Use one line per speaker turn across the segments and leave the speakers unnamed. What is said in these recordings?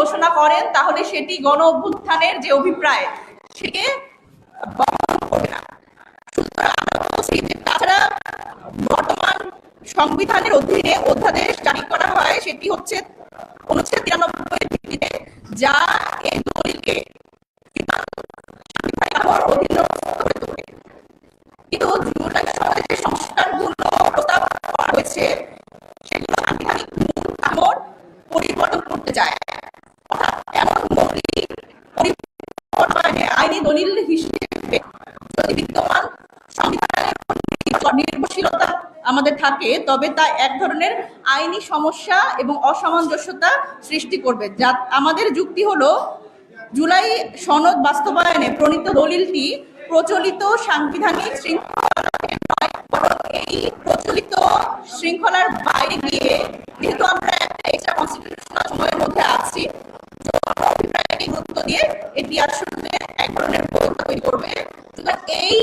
ঘোষণা করেন, তাহলে সেটি গণ অভ্যুত্থানের যে অভিপ্রায় সেকে বহন করবে না। তাছাড়া বর্তমান সংবিধানের অধীনে অধ্যাদেশ জারি করা হয়, সেটি হচ্ছে অনুচ্ছেদ তিরানব্বই ভিত্তিতে যা এই কিন্তু জুলাই সমাজের প্রস্তাব করা হয়েছে সেগুলো সাংবিধানিক মূল কাঠামোর পরিবর্তন করতে চায় অর্থাৎ এমন মৌলিক পরিবর্তনে আইনি দলিল হিসেবে যদি বিদ্যমান সংবিধানের উপর নির্ভর- নির্ভরশীলতা আমাদের থাকে, তবে তা এক ধরনের আইনি সমস্যা এবং অসামঞ্জস্যতা সৃষ্টি করবে। যা আমাদের যুক্তি হলো, জুলাই সনদ বাস্তবায়নে প্রণীত দলিলটি প্রচলিত সাংবিধানিক এই প্রচলিত শৃঙ্খলার বাইরে গিয়ে, যেহেতু আমরা একটা এক্সট্রা কনস্টিটিউশনাল সময়ের মধ্যে আছি অভিপ্রায়কে গুরুত্ব দিয়ে এটি আসলে এক ধরনের করবে। এই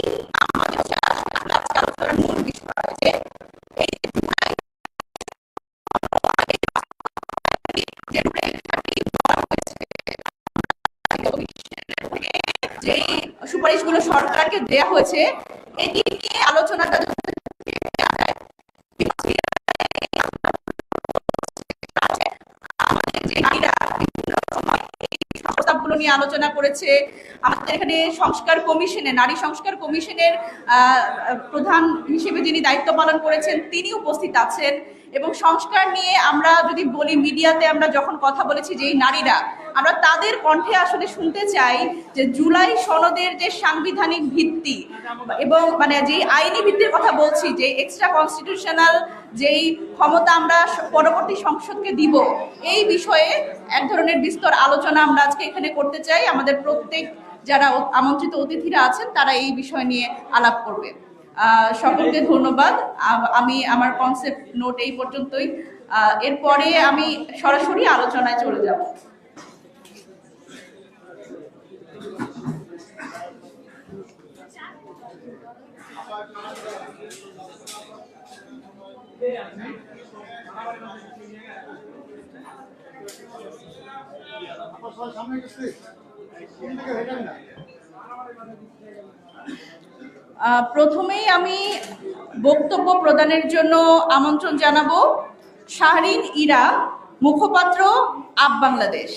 আমাদের আজকে আলোচনার মূল বিষয় যে যে সুপারিশগুলো সরকারকে দেয়া হয়েছে এটি নিয়ে আলোচনাটা নিয়ে আলোচনা করেছে, আমাদের এখানে সংস্কার কমিশনে, নারী সংস্কার কমিশনের প্রধান হিসেবে যিনি দায়িত্ব পালন করেছেন, তিনি উপস্থিত আছেন। এবং সংস্কার নিয়ে আমরা যদি বলি, মিডিয়াতে আমরা যখন কথা বলেছি যে এই নারীরা আমরা তাদের কণ্ঠে আসলে শুনতে চাই যে জুলাই সনদের যে সাংবিধানিক ভিত্তি এবং মানে যে আইনি ভিত্তির কথা বলছি, যে এক্সট্রা কনস্টিটিউশনাল যেই ক্ষমতা আমরা পরবর্তী সংসদকে দিব, এই বিষয়ে এক ধরনের বিস্তর আলোচনা আমরা আজকে এখানে করতে চাই। আমাদের প্রত্যেক যারা আমন্ত্রিত অতিথিরা আছেন, তারা এই বিষয় নিয়ে আলাপ করবে সকলকে ধন্যবাদ। আমি আমার কনসেপ্ট নোট এই পর্যন্তই। এরপরে আমি সরাসরি আলোচনায় চলে যাব। প্রথমেই আমি বক্তব্য প্রদানের জন্য আমন্ত্রণ জানাব শাহরিন ইরা মুখপাত্র আপ বাংলাদেশ।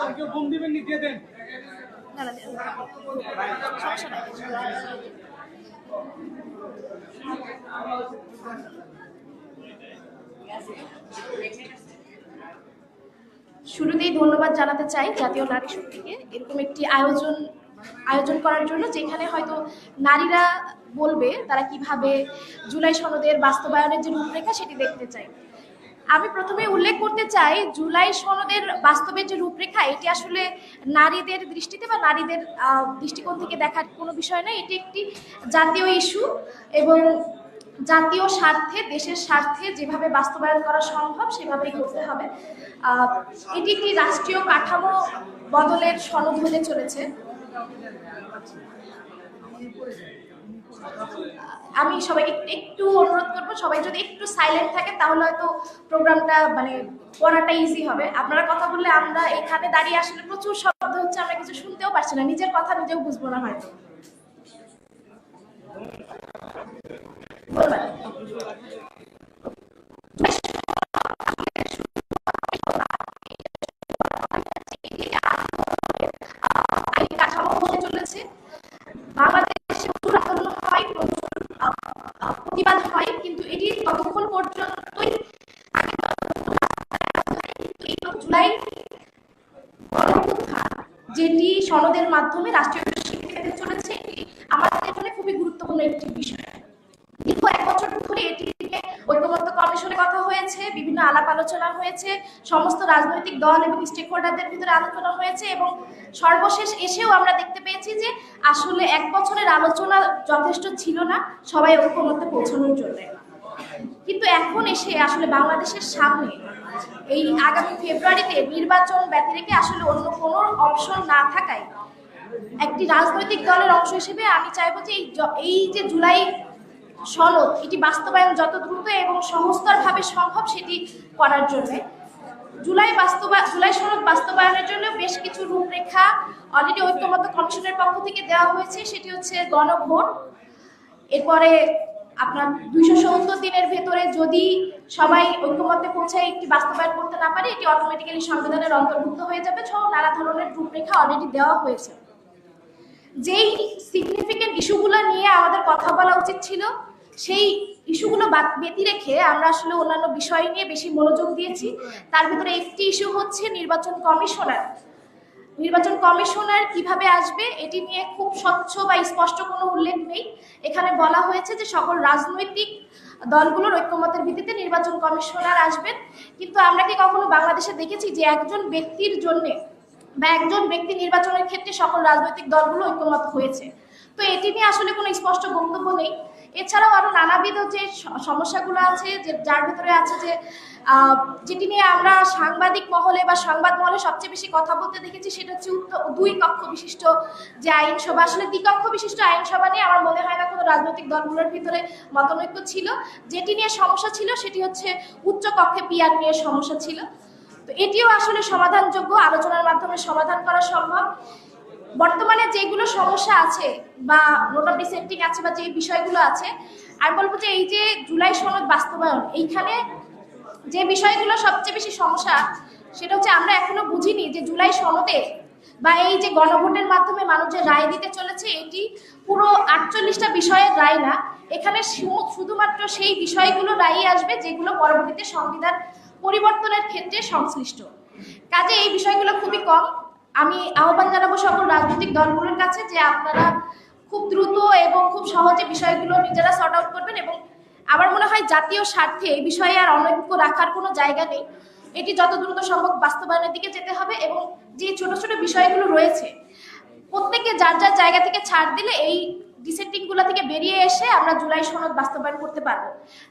আর কেউ বোম দিবেন নি দিয়ে দেন।
শুরুতেই ধন্যবাদ জানাতে চাই জাতীয় নারী শক্তিকে। এরকম একটি আয়োজন আয়োজন করার জন্য যেখানে হয়তো নারীরা বলবে তারা কীভাবে জুলাই সনদের বাস্তবায়নের যে রূপরেখা সেটি দেখতে চাই আমি প্রথমে উল্লেখ করতে চাই জুলাই সনদের বাস্তবের যে রূপরেখা, এটি আসলে নারীদের দৃষ্টিতে বা নারীদের দৃষ্টিকোণ থেকে দেখার কোনো বিষয় নয় এটি একটি জাতীয় ইস্যু এবং জাতীয় স্বার্থে, দেশের স্বার্থে যেভাবে বাস্তবায়ন করা সম্ভব, সেভাবেই করতে হবে। এটি একটি রাষ্ট্রীয় কাঠামো বদলের সনদ হতে চলেছে। আমি সবাইকে একটু অনুরোধ করব, সবাই যদি একটু সাইলেন্ট থাকে, তাহলে হয়তো প্রোগ্রামটা মানে পড়াটা ইজি হবে। আপনারা কথা বললে আমরা এখানে দাঁড়িয়ে আসলে প্রচুর শব্দ হচ্ছে, আমরা কিছু শুনতেও পারছি না। নিজের কথা নিজেও বুঝব না হয়তো। প্রতিবাদ হয় কিন্তু এটি ততক্ষণ পর্যন্তই যেটি সনদের মাধ্যমে রাষ্ট্রীয় পেতে চলেছে আমাদের জন্য খুবই গুরুত্বপূর্ণ একটি বিষয়। ধরে ঐক্যমত্য কমিশনের কথা হয়েছে, বিভিন্ন আলাপ আলোচনা হয়েছে, সমস্ত রাজনৈতিক দল এবং স্টেক হোল্ডারদের ভিতরে আলোচনা হয়েছে এবং সর্বশেষ এসেও আমরা দেখতে পেয়েছি যে আসলে এক বছরের আলোচনা যথেষ্ট ছিল না, সবাই ঐক্যমত্যে পৌঁছানোর জন্য। কিন্তু এখন এসে আসলে বাংলাদেশের সামনে এই আগামী ফেব্রুয়ারিতে নির্বাচন ব্যতি রেখে আসলে অন্য কোনো অপশন না থাকায় একটি রাজনৈতিক দলের অংশ হিসেবে আমি চাইব যে এই যে জুলাই সনদ, এটি বাস্তবায়ন যত দ্রুত এবং সহস্তরভাবে সম্ভব সেটি করার জন্য। জুলাই বাস্তবায়ন জুলাই সনদ বাস্তবায়নের জন্য বেশ কিছু রূপরেখা অলরেডি ঐক্যমত্য কমিশনের পক্ষ থেকে দেওয়া হয়েছে, সেটি হচ্ছে গণভোট। এরপরে আপনার দুইশো সত্তর দিনের ভেতরে যদি সবাই ঐক্যমত্যে পৌঁছায়, একটি বাস্তবায়ন করতে না পারে, এটি অটোমেটিক্যালি সংবিধানের অন্তর্ভুক্ত হয়ে যাবে সহ নানা ধরনের রূপরেখা অলরেডি দেওয়া হয়েছে। যেই সিগনিফিকেন্ট ইস্যুগুলো নিয়ে আমাদের কথা বলা উচিত ছিল সেই ইস্যুগুলো ব্যতি রেখে আমরা আসলে অন্যান্য বিষয় নিয়ে বেশি মনোযোগ দিয়েছি। তার ভিতরে একটি ইস্যু হচ্ছে নির্বাচন কমিশনার। নির্বাচন কমিশনার কীভাবে আসবে এটি নিয়ে খুব স্বচ্ছ বা স্পষ্ট কোনো উল্লেখ নেই। এখানে বলা হয়েছে যে সকল রাজনৈতিক দলগুলোর ঐক্যমতের ভিত্তিতে নির্বাচন কমিশনার আসবেন। কিন্তু আমরা কি কখনো বাংলাদেশে দেখেছি যে একজন ব্যক্তির জন্যে বা একজন ব্যক্তি নির্বাচনের ক্ষেত্রে সকল রাজনৈতিক দলগুলো ঐক্যমত হয়েছে? তো এটি নিয়ে আসলে কোনো স্পষ্ট বক্তব্য নেই। এছাড়াও আরও নানাবিধ যে সমস্যাগুলো আছে যে, যার ভিতরে আছে যে যেটি নিয়ে আমরা সাংবাদিক মহলে বা সংবাদ মহলে সবচেয়ে বেশি কথা বলতে দেখেছি সেটা হচ্ছে দুই কক্ষ বিশিষ্ট যে আইনসভা। আসলে দ্বিকক্ষ বিশিষ্ট আইনসভা নিয়ে আমার মনে হয় না কোনো রাজনৈতিক দলগুলোর ভিতরে মতনৈক্য ছিল। যেটি নিয়ে সমস্যা ছিল সেটি হচ্ছে উচ্চ কক্ষে পিয়ার নিয়ে সমস্যা ছিল। তো এটিও আসলে সমাধানযোগ্য, আলোচনার মাধ্যমে সমাধান করা সম্ভব। বর্তমানে যেগুলো সমস্যা আছে বা নোট অফ ডিসেন্টিং আছে বা যে বিষয়গুলো আছে, আমি বলব যে এই যে জুলাই সনদ বাস্তবায়ন, এইখানে যে বিষয়গুলো সবচেয়ে বেশি সমস্যা, সেটা হচ্ছে আমরা এখনও বুঝিনি যে জুলাই সনদে বা এই যে গণভোটের মাধ্যমে মানুষ যে রায় দিতে চলেছে, এটি পুরো আটচল্লিশটা বিষয়ের রায় না। এখানে শুধুমাত্র সেই বিষয়গুলো রায়ই আসবে যেগুলো পরবর্তীতে সংবিধান পরিবর্তনের ক্ষেত্রে সংশ্লিষ্ট। কাজে এই বিষয়গুলো খুবই কম। আমি আহ্বান জানাব সকল রাজনৈতিক দলগুলোর কাছে যে আপনারা খুব দ্রুত এবং খুব সহজে বিষয়গুলো নিজেরা সর্ট আউট করবেন এবং আমার মনে হয় জাতীয় স্বার্থে এই বিষয়ে আর অনৈক্য রাখার কোনো জায়গা নেই। এটি যত দ্রুত সম্ভব বাস্তবায়নের দিকে যেতে হবে এবং যে ছোট ছোট বিষয়গুলো রয়েছে, প্রত্যেকে যার যার জায়গা থেকে ছাড় দিলে এই ডিসেন্টিংগুলো থেকে বেরিয়ে এসে আমরা জুলাই সনদ বাস্তবায়ন করতে পারব।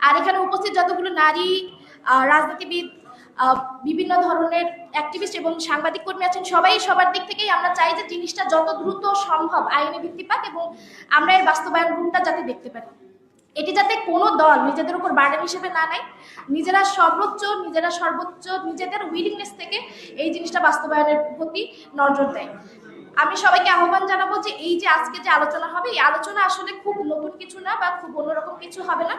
আর এখানে উপস্থিত যতগুলো নারী রাজনীতিবিদ বিভিন্ন ধরনের অ্যাক্টিভিস্ট এবং সাংবাদিক কর্মী আছেন। সবাই সবার দিক থেকেই আমরা চাই যে জিনিসটা যত দ্রুত সম্ভব আইনে ভিত্তি পাক এবং আমরা এর বাস্তবায়ন রূপটা যাতে দেখতে পারি। এটি যাতে কোনো দল নিজেদের উপর বার্ডেন হিসেবে না নেয়, নিজেরা সর্বোচ্চ নিজেরা সর্বোচ্চ, নিজেদের উইলিংনেস থেকে এই জিনিসটা বাস্তবায়নের প্রতি নজর দেয়। আমি সবাইকে আহ্বান জানাব যে এই যে আজকে যে আলোচনা হবে, এই আলোচনা আসলে খুব নতুন কিছু না বা খুব অন্যরকম কিছু হবে না।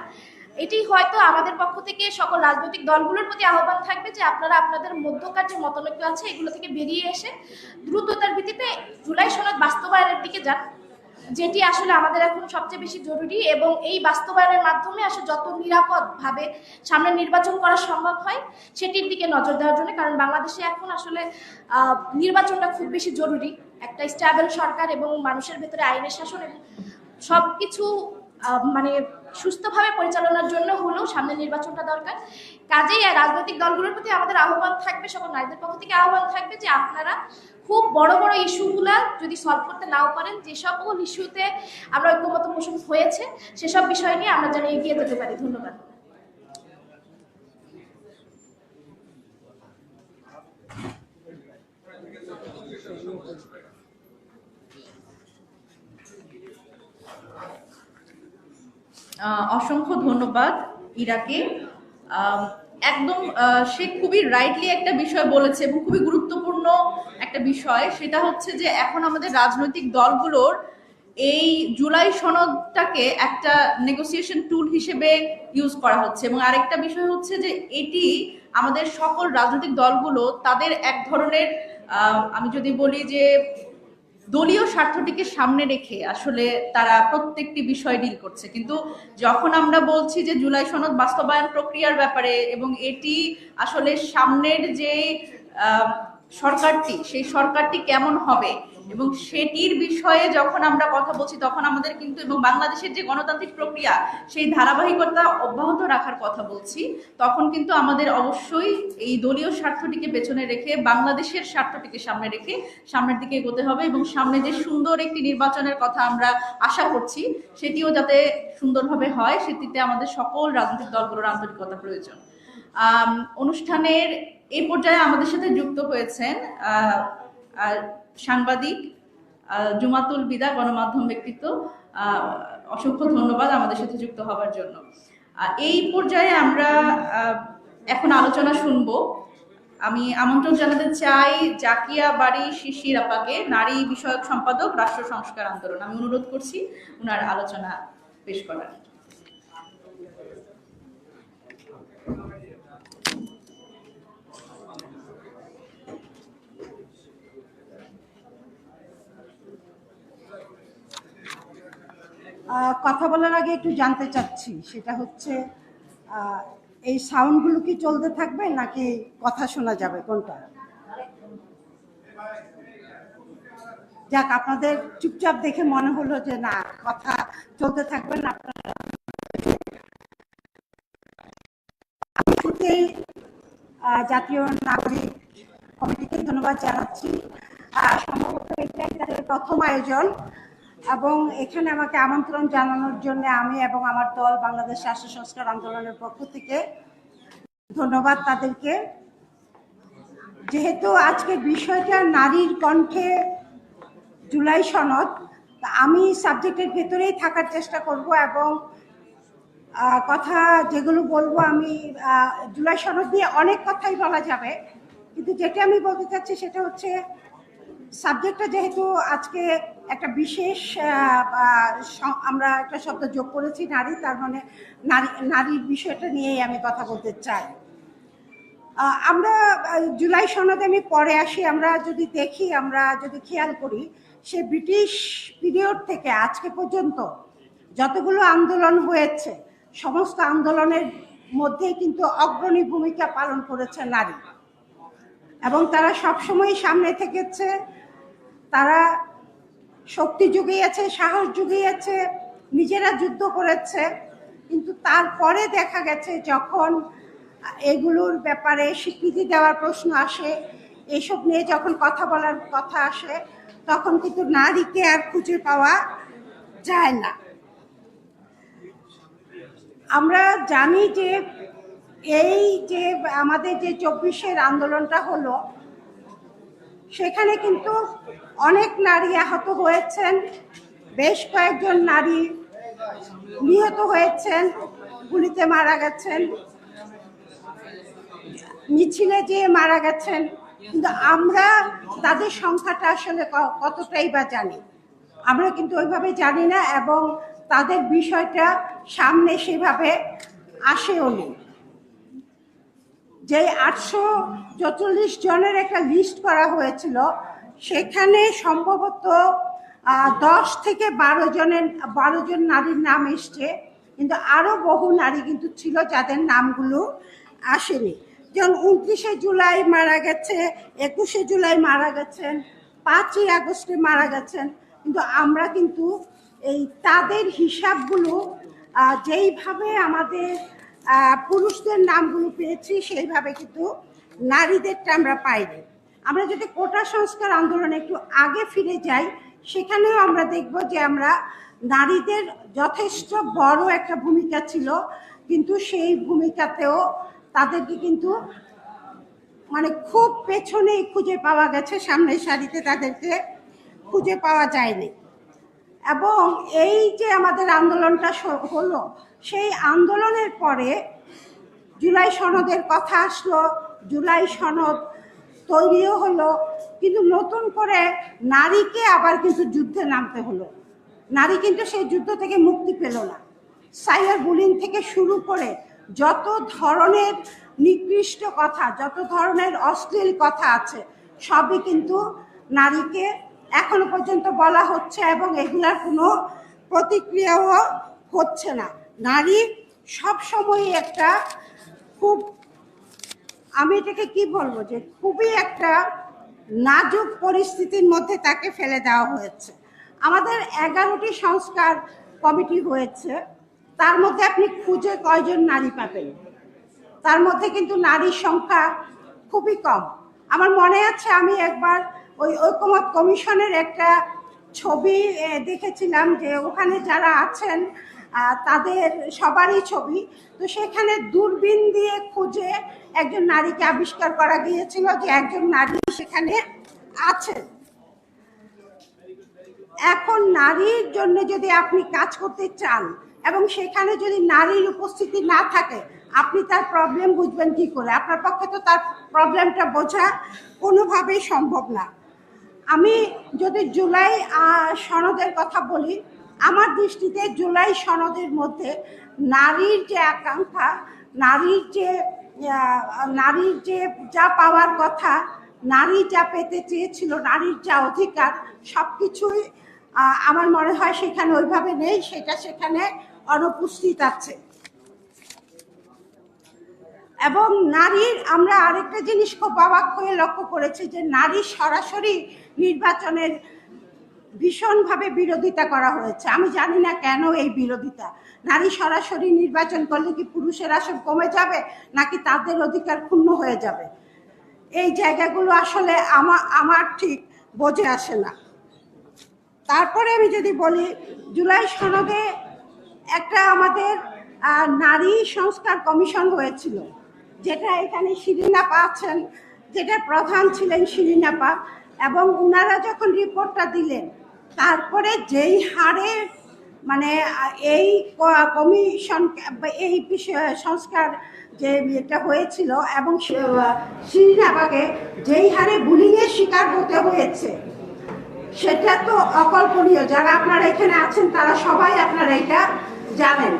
এটি হয়তো আমাদের পক্ষ থেকে সকল রাজনৈতিক দলগুলোর প্রতি আহ্বান থাকবে যে আপনারা আপনাদের মধ্যকার যে মতানৈক্য আছে এগুলো থেকে বেরিয়ে এসে দ্রুততার ভিত্তিতে জুলাই সনদ বাস্তবায়নের দিকে যান যেটি আসলে আমাদের এখন সবচেয়ে বেশি জরুরি এবং এই বাস্তবায়নের মাধ্যমে আসলে যত নিরাপদ ভাবে সামনে নির্বাচন করা সম্ভব হয় সেটির দিকে নজর দেওয়ার জন্য কারণ বাংলাদেশে এখন আসলে নির্বাচনটা খুব বেশি জরুরি। একটা স্ট্যাবল সরকার এবং মানুষের ভেতরে আইনের শাসন এবং সবকিছু আহ, মানে সুস্থভাবে পরিচালনার জন্য হলেও সামনে নির্বাচনটা দরকার। কাজেই রাজনৈতিক দলগুলোর প্রতি আমাদের আহ্বান থাকবে, সকল নারীদের পক্ষ থেকে আহ্বান থাকবে যে আপনারা খুব বড় বড় ইস্যুগুলা যদি সলভ করতে নাও পারেন, যে সকল ইস্যুতে আমরা ঐক্যমত পোষণ হয়েছে, সেসব বিষয় নিয়ে আমরা যেন এগিয়ে যেতে পারি। ধন্যবাদ।
অসংখ্য ধন্যবাদ ইরাকে। একদম সে খুবই রাইটলি একটা বিষয় বলেছে এবং খুবই গুরুত্বপূর্ণ একটা বিষয়। সেটা হচ্ছে যে এখন আমাদের রাজনৈতিক দলগুলোর এই জুলাই সনদটাকে একটা নেগোসিয়েশন টুল হিসেবে ইউজ করা হচ্ছে। এবং আরেকটা বিষয় হচ্ছে যে এটি আমাদের সকল রাজনৈতিক দলগুলো তাদের এক ধরনের আমি যদি বলি যে দলীয় স্বার্থটিকে সামনে রেখে আসলে তারা প্রত্যেকটি বিষয় ডিল করছে। কিন্তু যখন আমরা বলছি যে জুলাই সনদ বাস্তবায়ন প্রক্রিয়ার ব্যাপারে এবং এটি আসলে সামনের যে
সরকারটি, সেই সরকারটি কেমন হবে এবং সেটির বিষয়ে যখন আমরা কথা বলছি, তখন আমাদের কিন্তু এবং বাংলাদেশের যে গণতান্ত্রিক প্রক্রিয়া, সেই ধারাবাহিকতা অব্যাহত রাখার কথা বলছি, তখন কিন্তু আমাদের অবশ্যই এই দলীয় স্বার্থটিকে পেছনে রেখে, বাংলাদেশের স্বার্থটিকে সামনে রেখে সামনের দিকে এগোতে হবে এবং সামনে যে সুন্দর একটি নির্বাচনের কথা আমরা আশা করছি, সেটিও যাতে সুন্দরভাবে হয়, সেটিতে আমাদের সকল রাজনৈতিক দলগুলোর আন্তরিকতা প্রয়োজন। অনুষ্ঠানের এই পর্যায়ে আমাদের সাথে যুক্ত হয়েছেন সাংবাদিক জুমাতুল বিদা, গণমাধ্যম ব্যক্তিত্ব অসংখ্য ধন্যবাদ আমাদের সাথে যুক্ত হওয়ার জন্য। এই পর্যায়ে আমরা এখন আলোচনা শুনব। আমি আমন্ত্রণ জানাতে চাই জাকিয়া বাড়ি শিশির আপাকে নারী বিষয়ক সম্পাদক, রাষ্ট্র সংস্কার আন্দোলন। আমি অনুরোধ করছি ওনার আলোচনা পেশ করার।
কথা বলার আগে একটু জানতে চাচ্ছি, সেটা হচ্ছে এই সাউন্ডগুলো কি চলতে থাকবে নাকি কথা শোনা যাবে, কোনটা? যাক, আপনাদের চুপচাপ দেখে মনে হলো যে না, কথা চলতে থাকবে না। আপনারা জাতীয় নাগরিক কমিটিকে ধন্যবাদ জানাচ্ছি। সম্ভবত এটাই তাদের প্রথম আয়োজন। এবং এখানে আমাকে আমন্ত্রণ জানানোর জন্য আমি এবং আমার দল বাংলাদেশ রাষ্ট্র সংস্কার আন্দোলনের পক্ষ থেকে ধন্যবাদ তাদেরকে। যেহেতু আজকে বিষয়টা নারীর কণ্ঠে জুলাই সনদ আমি সাবজেক্টের ভেতরেই থাকার চেষ্টা করব এবং কথা যেগুলো বলব আমি জুলাই সনদ নিয়ে অনেক কথাই বলা যাবে। কিন্তু যেটা আমি বলতে চাচ্ছি সেটা হচ্ছে সাবজেক্টটা যেহেতু আজকে একটা বিশেষ আমরা একটা শব্দ যোগ করেছি নারী, তার মানে নারী, নারীর বিষয়টা নিয়েই আমি কথা বলতে চাই। আমরা জুলাই সনদে আমি পরে আসি, আমরা যদি দেখি, আমরা যদি খেয়াল করি, সে ব্রিটিশ পিরিয়ড থেকে আজকে পর্যন্ত যতগুলো আন্দোলন হয়েছে, সমস্ত আন্দোলনের মধ্যেই কিন্তু অগ্রণী ভূমিকা পালন করেছে নারী। এবং তারা সবসময় সামনে থেকেছে তারা শক্তি জুগিয়েছে, সাহস জুগিয়েছে, নিজেরা যুদ্ধ করেছে। কিন্তু তারপরে দেখা গেছে যখন এগুলোর ব্যাপারে স্বীকৃতি দেওয়ার প্রশ্ন আসে, এসব নিয়ে যখন কথা বলার কথা আসে, তখন কিন্তু নারীকে আর খুঁজে পাওয়া যায় না। আমরা জানি যে এই যে আমাদের যে চব্বিশের আন্দোলনটা হলো, সেখানে কিন্তু অনেক নারী আহত হয়েছেন, বেশ কয়েকজন নারী নিহত হয়েছেন, গুলিতে মারা গেছেন, মিছিলে যেয়ে মারা গেছেন। কিন্তু আমরা তাদের সংখ্যাটা আসলে কতটাই বা জানি? আমরা কিন্তু ওইভাবে জানি না এবং তাদের বিষয়টা সামনে সেভাবে আসেও নি। যে আটশো জনের একটা লিস্ট করা হয়েছিল সেখানে সম্ভবত দশ থেকে বারো জনের, বারো জন নারীর নাম এসছে। কিন্তু আরও বহু নারী কিন্তু ছিল যাদের নামগুলো আসেনি। যেমন উনত্রিশে জুলাই মারা গেছে, একুশে জুলাই মারা গেছেন, পাঁচই আগস্টে মারা গেছেন। কিন্তু আমরা কিন্তু এই তাদের হিসাবগুলো যেইভাবে আমাদের পুরুষদের নামগুলো পেয়েছি, সেইভাবে কিন্তু নারীদেরটা আমরা পাইনি। আমরা যদি কোটা সংস্কার আন্দোলনে একটু আগে ফিরে যাই, সেখানেও আমরা দেখব যে আমরা নারীদের যথেষ্ট বড় একটা ভূমিকা ছিল, কিন্তু সেই ভূমিকাতেও তাদেরকে কিন্তু মানে খুব পেছনেই খুঁজে পাওয়া গেছে, সামনের সারিতে তাদেরকে খুঁজে পাওয়া যায়নি। এবং এই যে আমাদের আন্দোলনটা হলো, সেই আন্দোলনের পরে জুলাই সনদের কথা আসলো, জুলাই সনদ তৈরিও হলো, কিন্তু নতুন করে নারীকে আবার কিন্তু যুদ্ধে নামতে হলো। নারী কিন্তু সেই যুদ্ধ থেকে মুক্তি পেল না। সাইবার বুলিং থেকে শুরু করে যত ধরনের নিকৃষ্ট কথা, যত ধরনের অশ্লীল কথা আছে, সবই কিন্তু নারীকে এখনও পর্যন্ত বলা হচ্ছে এবং এগুলার কোনো প্রতিক্রিয়াও হচ্ছে না। নারী সবসময় একটা খুব আমি এটাকে কি বলব যে খুবই একটা নাজুক পরিস্থিতির মধ্যে তাকে ফেলে দেওয়া হয়েছে। আমাদের এগারোটি সংস্কার কমিটি হয়েছে, তার মধ্যে আপনি খুঁজে কয়জন নারী পাবেন? তার মধ্যে কিন্তু নারীর সংখ্যা খুবই কম। আমার মনে আছে আমি একবার ওই ঐকমত কমিশনের একটা ছবি দেখেছিলাম যে ওখানে যারা আছেন তাদের সবারই ছবি। তো সেখানে দূরবীন দিয়ে খুঁজে একজন নারীকে আবিষ্কার করা গিয়েছিল যে একজন নারী সেখানে আছেন এখন নারীর জন্য যদি আপনি কাজ করতে চান এবং সেখানে যদি নারীর উপস্থিতি না থাকে, আপনি তার প্রবলেম বুঝবেন কি করে? আপনার পক্ষে তো তার প্রবলেমটা বোঝা কোনোভাবেই সম্ভব না। আমি যদি জুলাই সনদের কথা বলি আমার দৃষ্টিতে জুলাই সনদের মধ্যে নারীর যে আকাঙ্ক্ষা, নারীর যে নারীর যে যা পাওয়ার কথা, নারী যা পেতে চেয়েছিল, নারীর যা অধিকার সব কিছুই আমার মনে হয় সেখানে ওইভাবে নেই, সেটা সেখানে অনুপস্থিত আছে। এবং নারীর, আমরা আরেকটা জিনিস খুব অবাক হয়ে লক্ষ্য করেছি যে নারী সরাসরি নির্বাচনের ভীষণভাবে বিরোধিতা করা হয়েছে। আমি জানি না কেন এই বিরোধিতা। নারী সরাসরি নির্বাচন করলে কি পুরুষের আসন কমে যাবে, নাকি তাদের অধিকার ক্ষুণ্ণ হয়ে যাবে? এই জায়গাগুলো আসলে আমার আমার ঠিক বোঝে আসে না। তারপরে আমি যদি বলি, জুলাই সনদে একটা আমাদের নারী সংস্কার কমিশন হয়েছিল, যেটা এখানে শিরিনাপা আছেন যেটা প্রধান ছিলেন শিরিনাপা, এবং ওনারা যখন রিপোর্টটা দিলেন তারপরে যেই হারে মানে এই কমিশন, এই সংস্কার যে এটা হয়েছিল এবং শিরিনাপাকে যেই হারে বুলিংয়ের শিকার হতে হয়েছে, সেটা তো অকল্পনীয়। যারা আপনারা এখানে আছেন, তারা সবাই আপনারা এটা জানেন।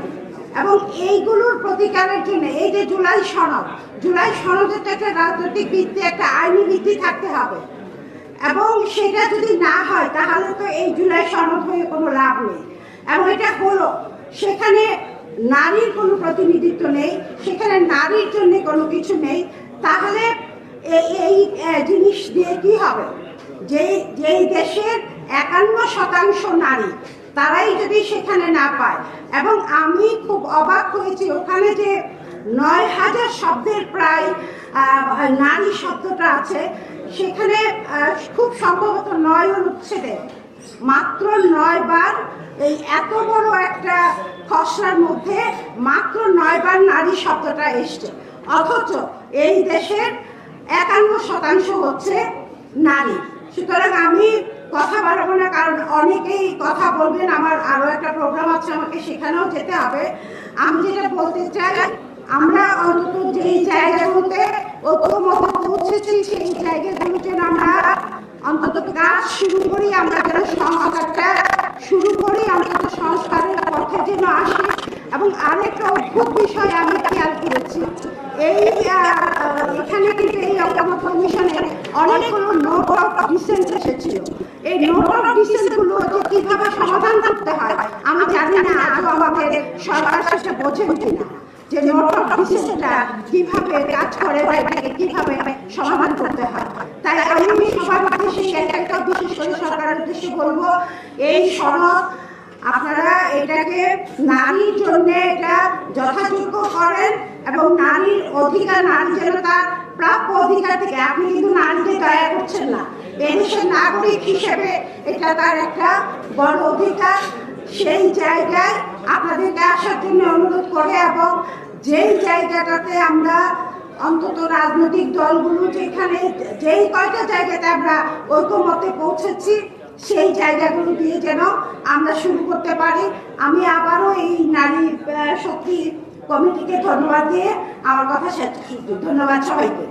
এবং এইগুলোর প্রতিকারের জন্য, এই যে জুলাই সনদ, জুলাই সনদের তো একটা রাজনৈতিক ভিত্তি একটা আইনি ভিত্তি থাকতে হবে। এবং সেটা যদি না হয়, তাহলে তো এই জুলাই সনদ হয়ে কোনো লাভ নেই। এবং এটা হলো, সেখানে নারীর কোনো প্রতিনিধিত্ব নেই, সেখানে নারীর জন্য কোনো কিছু নেই। তাহলে এই জিনিস দিয়ে কি হবে? যেই যেই দেশের একান্ন শতাংশ নারী, তারাই যদি সেখানে না পায়, এবং আমি খুব অবাক হয়েছি, ওখানে যে নয় হাজার শব্দের প্রায় নারী শব্দটা আছে সেখানে খুব সম্ভবত নয় অনুচ্ছেদে মাত্র নয় বার এই এত বড় একটা খসড়ার মধ্যে মাত্র নয় বার নারী শব্দটা এসছে। অথচ এই দেশের একান্ন শতাংশ হচ্ছে নারী। সুতরাং আমি কথা বাড়াবো না, কারণ অনেকেই কথা বলবেন। আমার আরও একটা প্রোগ্রাম আছে, আমাকে সেখানেও যেতে হবে। আমি যেটা বলতে চাই আমরা অন্তত যেই জায়গাগুলোতে ঐক্যমত পৌঁছেছি, সেই জায়গাগুলো যেন আমরা অন্তত কাজ শুরু করি, আমরা যেন সংস্কারটা শুরু করি অন্তত সংস্কারের পথে যেন আসি। এবং আরেকটা অদ্ভুত বিষয় আমি খেয়াল করেছি, এই এখানে কিন্তু এই অকামত কমিশনে অনেকগুলো নোট অফ ডিসেন্ট এসেছিল। এই নোট অফ ডিসেন্টগুলো যে কীভাবে সমাধান করতে হয়, আমি জানি না আজও আমাদের সরকার সেটা বোঝেন কিনা। যে নোট অফ ডিসেন্টটা কীভাবে কাজ করে এটাকে কীভাবে সমাধান করতে হয়। তাই আমি সবার উদ্দেশ্যে একটা বিশেষ করে সরকারের উদ্দেশ্যে বলব, এই সনদ আপনারা এটাকে নারীর জন্য এটা যথাযোগ্য করেন এবং নারীর অধিকার নারী যেন তার প্রাপ্য অধিকার থেকে, আপনি কিন্তু নারীকে দয়া করছেন না। এদেশের নাগরিক হিসেবে এটা তার একটা বড় অধিকার সেই জায়গায় আপনাদেরকে আসার জন্য অনুরোধ করে এবং যেই জায়গাটাতে আমরা অন্তত রাজনৈতিক দলগুলো যেখানে, যেই কয়টা জায়গাতে আমরা ঐক্যমতে পৌঁছেছি, সেই জায়গাগুলো দিয়ে যেন আমরা শুরু করতে পারি। আমি আবারও এই নারী শক্তি কমিটিকে ধন্যবাদ দিয়ে আমার কথা শেষ ধন্যবাদ সবাইকে।